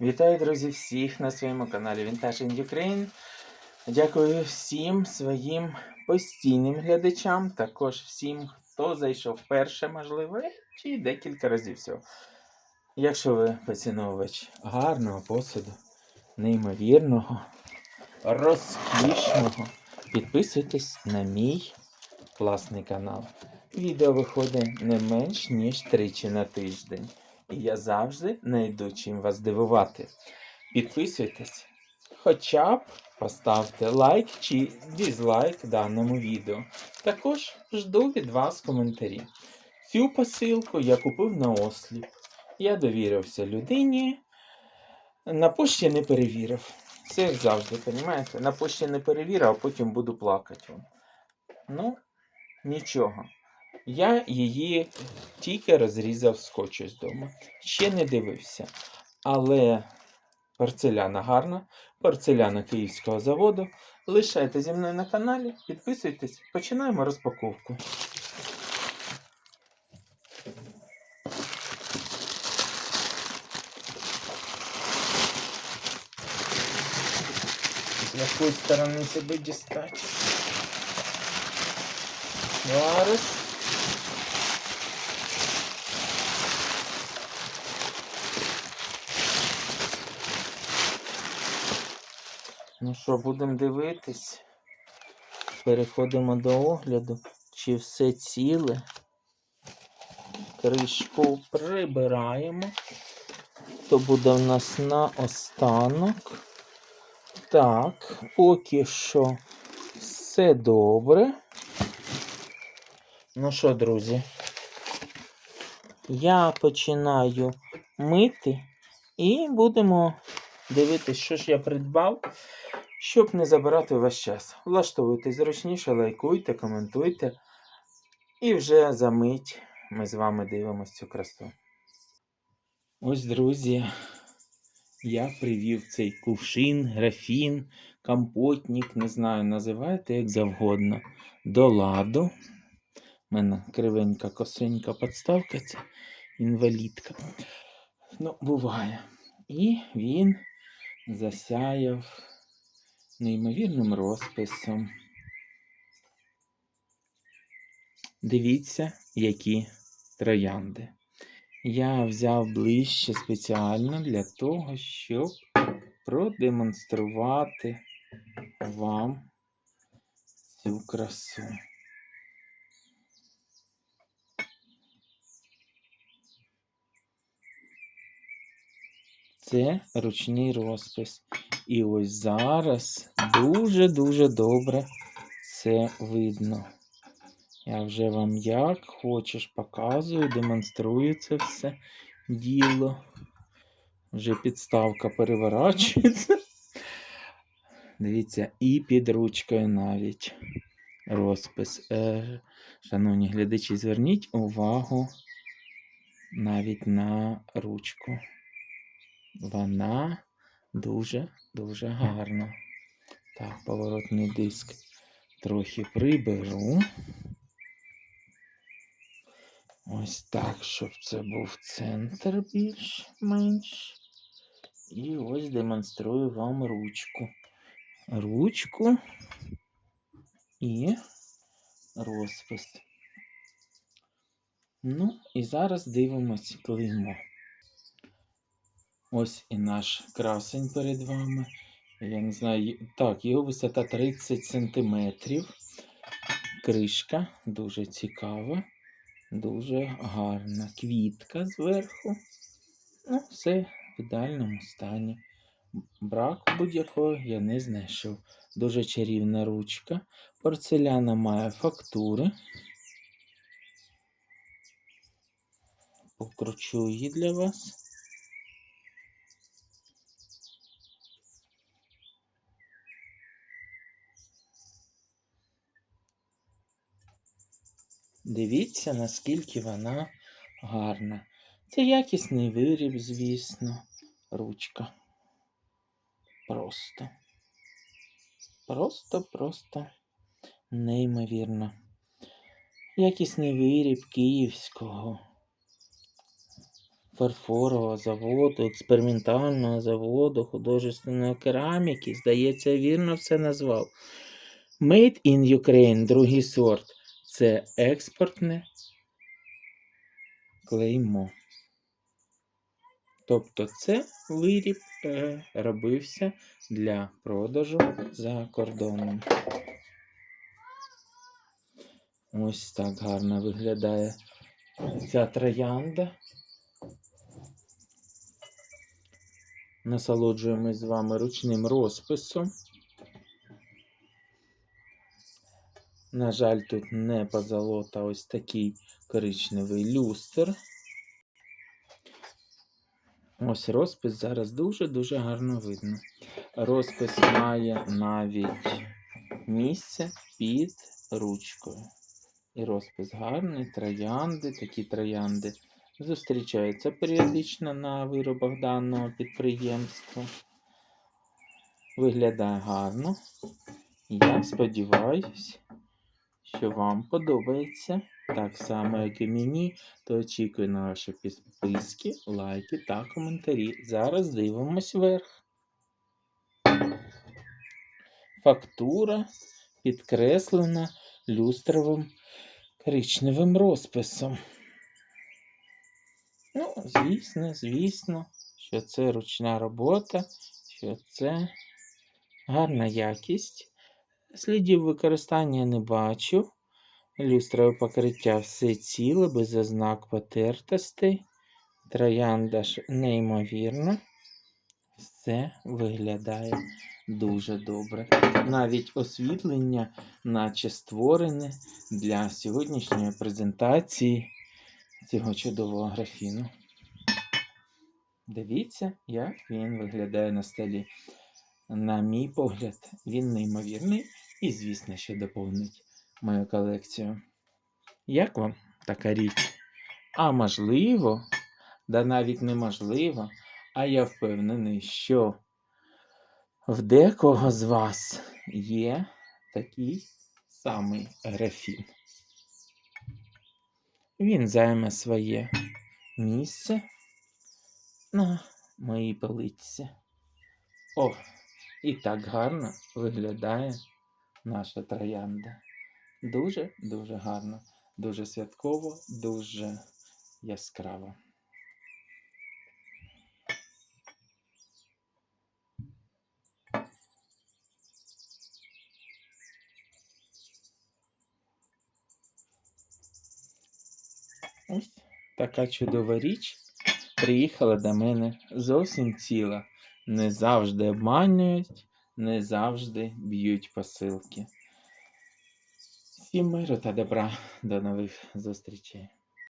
Вітаю, друзі, всіх на своєму каналі Vintage in Ukraine. Дякую всім своїм постійним глядачам, також всім, хто зайшов вперше, можливо, чи декілька разів всього. Якщо ви поціновувач гарного посуду, неймовірного, розкішного, підписуйтесь на мій власний канал. Відео виходить не менш ніж тричі на тиждень. І я завжди знайду чим вас здивувати. Підписуйтесь, хоча б поставте лайк чи дізлайк даному відео. Також жду від вас коментарі. Цю посилку я купив на осліп. Я довірився людині. На пошті не перевірив. Це як завжди, розумієте? На пошті не перевірив, а потім буду плакати. Ну, нічого. Я її тільки розрізав скотчем з дому. Ще не дивився. Але порцеляна гарна, порцеляна київського заводу. Лишайте зі мною на каналі, підписуйтесь, починаємо розпаковку. З якої сторони себе дістати? Зараз. Ну що, будемо дивитись. Переходимо до огляду, чи все ціле. Кришку прибираємо. То буде в нас на останок. Так, поки що все добре. Ну що, друзі, я починаю мити і будемо дивитись, що ж я придбав, щоб не забирати ваш час. Влаштовуйте зручніше, лайкуйте, коментуйте. І вже за мить ми з вами дивимося цю красу. Ось, друзі, я привів цей кувшин, графін, компотник, не знаю, називайте як завгодно, до ладу. У мене кривенька косенька подставка, це інвалідка. Ну, буває. І він засяяв неймовірним розписом. Дивіться, які троянди. Я взяв ближче спеціально для того, щоб продемонструвати вам цю красу. Це ручний розпис. І ось зараз дуже-дуже добре це видно. Я вже вам як хочеш показую, демонструю це все діло. Вже підставка переворачується. Дивіться, і під ручкою навіть розпис. Е, шановні глядачі, зверніть увагу навіть на ручку. Вона дуже-дуже гарна. Так, поворотний диск трохи приберу. Ось так, щоб це був центр більш-менш. І ось демонструю вам ручку. Ручку і розпис. Ну, і зараз дивимось клеймо. Ось і наш красень перед вами. Я не знаю, так, його висота 30 см. Кришка дуже цікава, дуже гарна. Квітка зверху. Ну, все в ідеальному стані. Браку будь-якого я не знайшов. Дуже чарівна ручка. Порцеляна має фактури. Покручу її для вас. Дивіться, наскільки вона гарна. Це якісний виріб, звісно, ручка. Просто. Просто, просто неймовірно. Якісний виріб київського фарфорового заводу, експериментального заводу художественної кераміки. Здається, вірно все назвав. Made in Ukraine, другий сорт. Це експортне клеймо. Тобто це виріб е, робився для продажу за кордоном. Ось так гарно виглядає ця троянда. Насолоджуємось з вами ручним розписом. На жаль, тут не позолота, ось такий коричневий люстр. Ось розпис зараз дуже-дуже гарно видно. Розпис має навіть місце під ручкою. І розпис гарний, троянди, такі троянди зустрічаються періодично на виробах даного підприємства. Виглядає гарно. Я сподіваюся, що вам подобається. Так само, як і мені, то очікую на ваші підписки, лайки та коментарі. Зараз дивимось вверх. Фактура підкреслена люстровим коричневим розписом. Ну, звісно, звісно, що це ручна робота, що це гарна якість. Слідів використання не бачу. Люстрове покриття все ціле, без ознак потертостей. Троянда ж неймовірно. Все виглядає дуже добре. Навіть освітлення, наче створене для сьогоднішньої презентації цього чудового графіну. Дивіться, як він виглядає на столі. На мій погляд, він неймовірний і, звісно, що доповнить мою колекцію. Як вам така річ? А можливо, да навіть неможливо, а я впевнений, що в декого з вас є такий самий графін. Він займе своє місце на моїй полиці. О, і так гарно виглядає наша троянда. Дуже-дуже гарно, дуже святково, дуже яскраво. Ось така чудова річ приїхала до мене зовсім ціла. Не завжди обманюють, не завжди б'ють посилки. Всім миру та добра. До нових зустрічей.